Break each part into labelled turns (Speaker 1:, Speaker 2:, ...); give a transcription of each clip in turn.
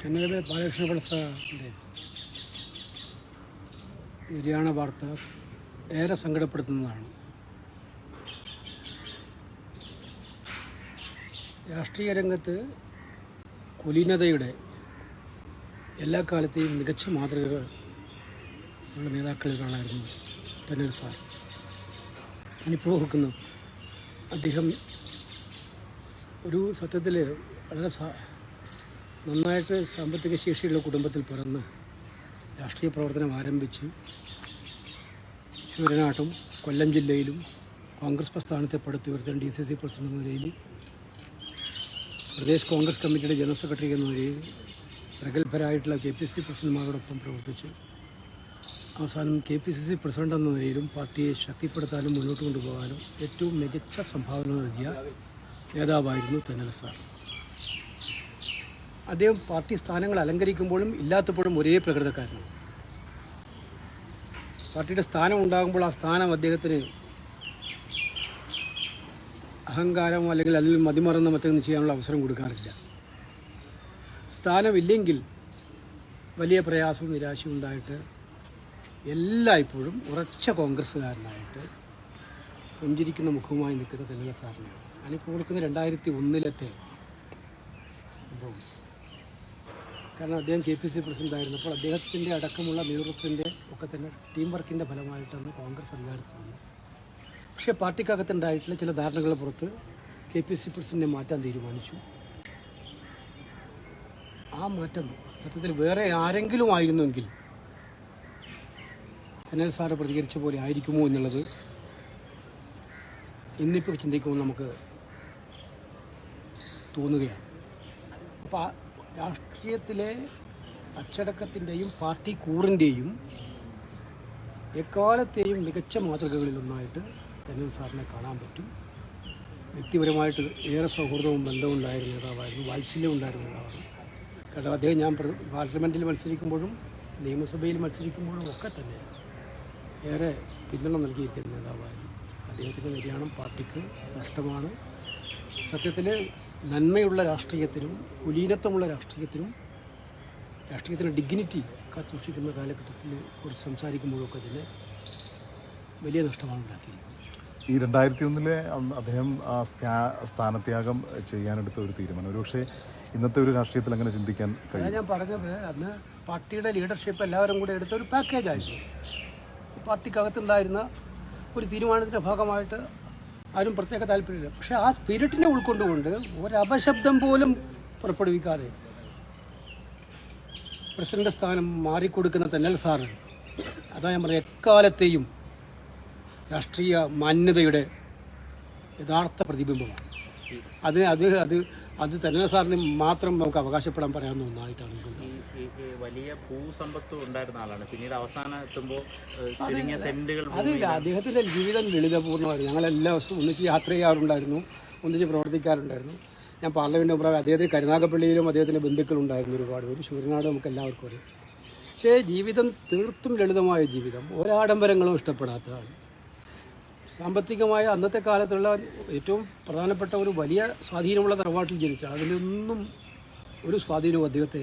Speaker 1: തെന്നലെ ബാലകൃഷ്ണ പിള്ള നിര്യാണ വാർത്ത ഏറെ സങ്കടപ്പെടുത്തുന്നതാണ്. രാഷ്ട്രീയ രംഗത്ത് കുലീനതയുടെ എല്ലാ കാലത്തെയും മികച്ച മാതൃകകൾ ഉള്ള നേതാക്കളിൽ കാണായിരുന്നു തന്നെ സാർ. ഞാനിപ്പോൾ അദ്ദേഹം ഒരു സത്യത്തിൽ വളരെ നന്നായിട്ട് സാമ്പത്തിക ശേഷിയുള്ള കുടുംബത്തിൽ പിറന്ന് രാഷ്ട്രീയ പ്രവർത്തനം ആരംഭിച്ച് ശൂരനാട്ടും കൊല്ലം ജില്ലയിലും കോൺഗ്രസ് പ്രസ്ഥാനത്തെ പടുത്തുയർത്താൻ ഡി സി സി പ്രസിഡന്റ് എന്ന നിലയിൽ പ്രദേശ് കോൺഗ്രസ് കമ്മിറ്റിയുടെ ജനറൽ സെക്രട്ടറി എന്ന നിലയിൽ പ്രഗത്ഭരായിട്ടുള്ള കെ പി സി പ്രസിഡന്റുമാരോടൊപ്പം പ്രവർത്തിച്ചു അവസാനം K P C C president എന്ന നിലയിലും പാർട്ടിയെ ശക്തിപ്പെടുത്താനും മുന്നോട്ട് കൊണ്ടുപോകാനും ഏറ്റവും മികച്ച സംഭാവന നൽകിയ നേതാവായിരുന്നു തെന്നല സാർ. അദ്ദേഹം പാർട്ടി സ്ഥാനങ്ങൾ അലങ്കരിക്കുമ്പോഴും ഇല്ലാത്തപ്പോഴും ഒരേ പ്രകൃതക്കാരനാണ്. പാർട്ടിയുടെ സ്ഥാനം ഉണ്ടാകുമ്പോൾ ആ സ്ഥാനം അദ്ദേഹത്തിന് അഹങ്കാരമോ അല്ലെങ്കിൽ അതിൽ മതിമറന്ന മറ്റൊന്നും ചെയ്യാനുള്ള അവസരം കൊടുക്കാറില്ല. സ്ഥാനമില്ലെങ്കിൽ വലിയ പ്രയാസവും നിരാശയും ഉണ്ടായിട്ട് എല്ലായ്പ്പോഴും ഉറച്ച കോൺഗ്രസ്സുകാരനായിട്ട് പുഞ്ചിരിക്കുന്ന മുഖവുമായി നിൽക്കുന്ന തെന്നല സാറിനെയാണ്. ഞാനിപ്പോൾ കൊടുക്കുന്ന രണ്ടായിരത്തി ഒന്നിലത്തെ സംഭവം. കാരണം അദ്ദേഹം കെ പി സി പ്രസിഡന്റ് ആയിരുന്നപ്പോൾ അദ്ദേഹത്തിന്റെ അടക്കമുള്ള നേതൃത്വത്തിന്റെ ഒക്കെ തന്നെ ടീം വർക്കിന്റെ ഫലമായിട്ടാണ് കോൺഗ്രസ് അധികാരത്തിൽ വന്നത്. പക്ഷേ പാർട്ടിക്കകത്തുണ്ടായിട്ടുള്ള ചില ധാരണകളെ പുറത്ത് കെ പി സി പ്രസിഡന്റിനെ മാറ്റാൻ തീരുമാനിച്ചു. ആ മാറ്റം സത്യത്തിൽ വേറെ ആരെങ്കിലും ആയിരുന്നെങ്കിൽ അനിൽ സാറ് പ്രതികരിച്ച പോലെ ആയിരിക്കുമോ എന്നുള്ളത് ഇന്നിപ്പോൾ ചിന്തിക്കുമ്പോൾ നമുക്ക് തോന്നുകയാണ്. അപ്പോൾ രാഷ്ട്രീയത്തിലെ അച്ചടക്കത്തിന്റെയും പാർട്ടി കൂറിന്റെയും എക്കാലത്തെയും മികച്ച മാതൃകകളിലൊന്നായിട്ട് തെന്നൻ സാറിനെ കാണാൻ പറ്റും. വ്യക്തിപരമായിട്ട് ഏറെ സൗഹൃദവും ബന്ധവും ഉണ്ടായിരുന്ന നേതാവായിരുന്നു വാത്സല്യം ഉണ്ടായിരുന്ന നേതാവാണ്. കാരണം അദ്ദേഹം ഞാൻ പാർലമെന്റിൽ മത്സരിക്കുമ്പോഴും നിയമസഭയിൽ മത്സരിക്കുമ്പോഴും ഒക്കെ തന്നെ ഏറെ പിന്തുണ നൽകിയിരിക്കുന്ന നേതാവായിരുന്നു. അദ്ദേഹത്തിന്റെ നിര്യാണം പാർട്ടിക്ക് നഷ്ടമാണ്. സത്യത്തിൽ നന്മയുള്ള രാഷ്ട്രീയത്തിനും കുലീനത്വമുള്ള രാഷ്ട്രീയത്തിനും രാഷ്ട്രീയത്തിന്റെ ഡിഗ്നിറ്റി കാത്തു സൂക്ഷിക്കുന്ന കാലഘട്ടത്തിൽ കുറിച്ച് സംസാരിക്കുമ്പോഴൊക്കെ തന്നെ വലിയ നഷ്ടമാണ് ഉണ്ടാക്കിയിരിക്കുന്നത്.
Speaker 2: ഈ രണ്ടായിരത്തി ഒന്നിലെ അദ്ദേഹം ആ സ്ഥാ- സ്ഥാനത്യാഗം ചെയ്യാനെടുത്ത ഒരു തീരുമാനം. ഒരുപക്ഷെ ഇന്നത്തെ ഒരു രാഷ്ട്രീയത്തിൽ അങ്ങനെ ചിന്തിക്കാൻ കഴിയും.
Speaker 1: ഞാൻ പറഞ്ഞത് അന്ന് പാർട്ടിയുടെ ലീഡർഷിപ്പ് എല്ലാവരും കൂടെ എടുത്ത ഒരു പാക്കേജായിരുന്നു പാർട്ടിക്കകത്തുണ്ടായിരുന്ന ഒരു തീരുമാനത്തിന്റെ ഭാഗമായിട്ട് ആരും പ്രത്യേക താല്പര്യമില്ല. പക്ഷേ ആ സ്പിരിറ്റിനെ ഉൾക്കൊണ്ടുകൊണ്ട് ഒരപശബ്ദം പോലും പുറപ്പെടുവിക്കാതെ പ്രസിഡന്റ് സ്ഥാനം മാറിക്കൊടുക്കുന്ന തെന്നൽ സാറ് അതാ ഞാൻ പറഞ്ഞ എക്കാലത്തെയും രാഷ്ട്രീയ മാന്യതയുടെ യഥാർത്ഥ പ്രതിബിംബമാണ്. അത് അത് അത് അത് തന്നെ സാറിന് മാത്രം നമുക്ക് അവകാശപ്പെടാൻ പറയാവുന്ന ഒന്നായിട്ടാണ്
Speaker 3: വലിയ ഭൂസമ്പത്തും ഉണ്ടായിരുന്ന ആളാണ്. പിന്നീട് അവസാനം എത്തുമ്പോൾ ചുരുങ്ങിയ സെന്റുകൾ
Speaker 1: അതില്ല അദ്ദേഹത്തിന്റെ ജീവിതം ലളിതപൂർണമായിരുന്നു ഞങ്ങൾ എല്ലാ ദിവസവും ഒന്നിച്ച് യാത്ര ചെയ്യാറുണ്ടായിരുന്നു ഒന്നിച്ച് പ്രവർത്തിക്കാറുണ്ടായിരുന്നു. ഞാൻ പാർലമെന്റ് മെമ്പറായി അദ്ദേഹത്തിന് കരുനാഗപ്പള്ളിയിലും അദ്ദേഹത്തിന്റെ ബന്ധുക്കളുണ്ടായിരുന്നു ഒരുപാട് പേര്. ശൂരനാട് നമുക്ക് എല്ലാവർക്കും അറിയാം. പക്ഷേ ജീവിതം തീർത്തും ലളിതമായ ജീവിതം. ഒരാഡംബരങ്ങളും ഇഷ്ടപ്പെടാത്തതാണ്. സാമ്പത്തികമായ അന്നത്തെ കാലത്തുള്ള ഏറ്റവും പ്രധാനപ്പെട്ട ഒരു വലിയ സ്വാധീനമുള്ള തറവാട്ടിൽ ജനിച്ച അതിലൊന്നും ഒരു സ്വാധീനവും അദ്ദേഹത്തെ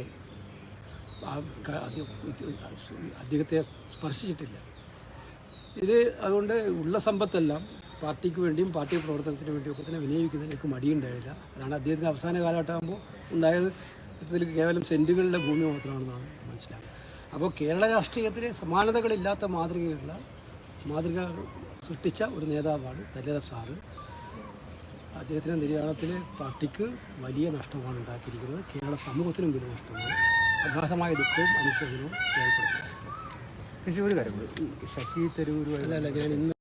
Speaker 1: അദ്ദേഹത്തെ സ്പർശിച്ചിട്ടില്ല. ഇത് അതുകൊണ്ട് ഉള്ള സമ്പത്തെല്ലാം പാർട്ടിക്ക് വേണ്ടിയും പാർട്ടി പ്രവർത്തനത്തിന് വേണ്ടിയും ഒക്കെ തന്നെ വിനിയോഗിക്കുന്നതിലേക്ക് മടിയുണ്ടായില്ല. അതാണ് അദ്ദേഹത്തിന് അവസാന കാലഘട്ടമാകുമ്പോൾ ഉണ്ടായത്. ഇതിൽ കേവലം സെന്റുകളുടെ ഭൂമി മാത്രമാണെന്നാണ് മനസ്സിലാക്കുന്നത് അപ്പോൾ കേരള രാഷ്ട്രീയത്തിലെ സമാനതകളില്ലാത്ത മാതൃകയുള്ള മാതൃക സൃഷ്ടിച്ച ഒരു നേതാവാണ് തല്ലര സാറ്. അദ്ദേഹത്തിന്റെ നിര്യാണത്തിൽ പാർട്ടിക്ക് വലിയ നഷ്ടമാണ് ഉണ്ടാക്കിയിരിക്കുന്നത്. കേരള സമൂഹത്തിനും വലിയ നഷ്ടമാണ്. അഗാധമായ ദുഃഖവും അനുശോചനവും രേഖപ്പെടുത്തുന്നു
Speaker 4: പക്ഷേ ഒരു കാര്യം ശശി
Speaker 1: അല്ല അല്ല ഞാൻ ഇന്ന്